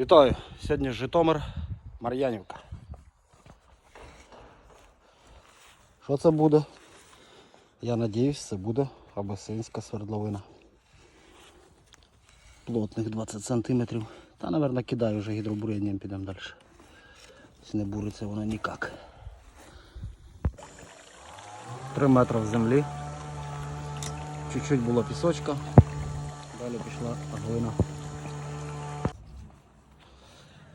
Вітаю! Сьогодні Житомир, Мар'янівка. Що це буде? Я надіюсь, це буде абасинська свердловина. Плотних 20 см. Та, мабуть, кидаю вже гідробуренням, підемо далі. Не буриться воно ніяк. 3 метри в землі. Чуть-чуть було пісочка. Далі пішла глина.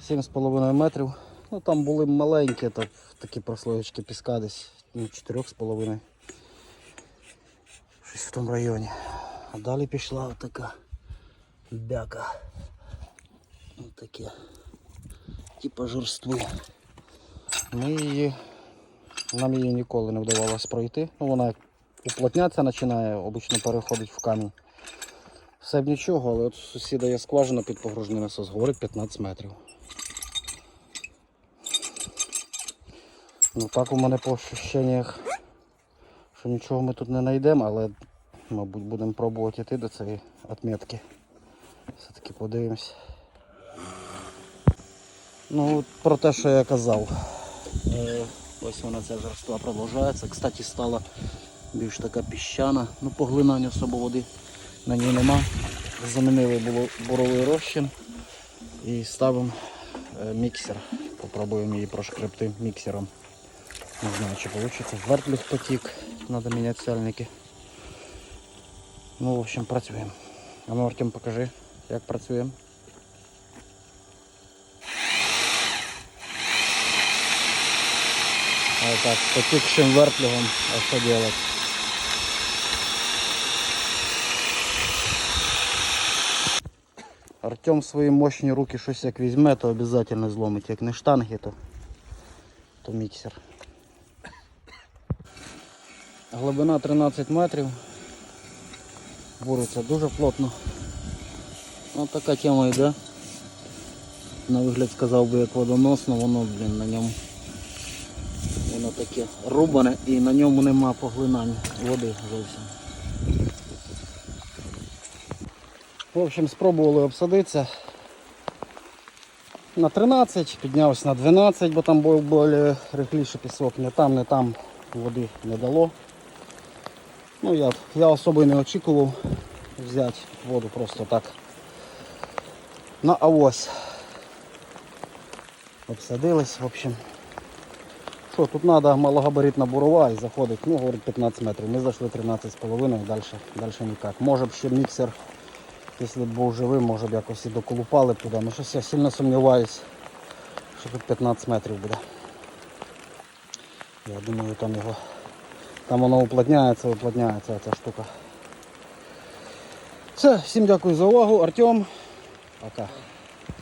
7,5 метрів. Ну там були маленькі, так, такі прослоєчки піска десь ну, 4,5. Щось в тому районі. А далі пішла така бяка. Ось таке. Типа жорстви. Ми її, нам її ніколи не вдавалося пройти. Ну, вона як уплотнятися починає, обично переходить в камінь. Все б нічого, але от у сусіда є скважина під погружний насос, говорить 15 метрів. Ну так у мене по ощущеннях, що нічого ми тут не знайдемо, але мабуть будемо пробувати йти до цієї відмітки. Все-таки подивимось. Ну, про те, що я казав. Е, ось вона ця жорства продовжується. Кстати, стала більш така піщана. Ну, поглинання особо води на ній нема. Замінили було боровий розчин і ставимо е, міксер. Попробуємо її прошкребти міксером. Не знаю, чи вийде. Вертлюг потік, треба міняти сальники. Ну, в общем, працюємо. А ну, Артем, покажи, як працюємо. А так, потікшим вертлюгом, а що делать? Артем свої мощні руки щось як візьме, то обов'язково зломить. Як не штанги, то, то міксер. Глибина 13 метрів. Буриться дуже плотно. Ось така тема йде. На вигляд сказав би як водоносно, воно, блін, на ньому воно таке рубане і на ньому нема поглинання води зовсім. В общем, спробували обсадитися на 13, піднявся на 12, бо там був більш рихліший пісок, не там, не там води не дало. Ну я, я особо не очікував взяти воду просто так. На авось. Обсадились, в общем. Що, тут треба малогабаритна бурова і заходить, ну, говорить 15 метрів. Ми зайшли 13,5 далі, далі ніяк. Може б ще міксер, якщо б був живий, може б якось і доколупали б туди. Ну щось я сильно сумніваюсь, що тут 15 метрів буде. Я думаю, там його там воно уплотняється, уплотняється ця штука. Все, всім дякую за увагу. Артем. Пока.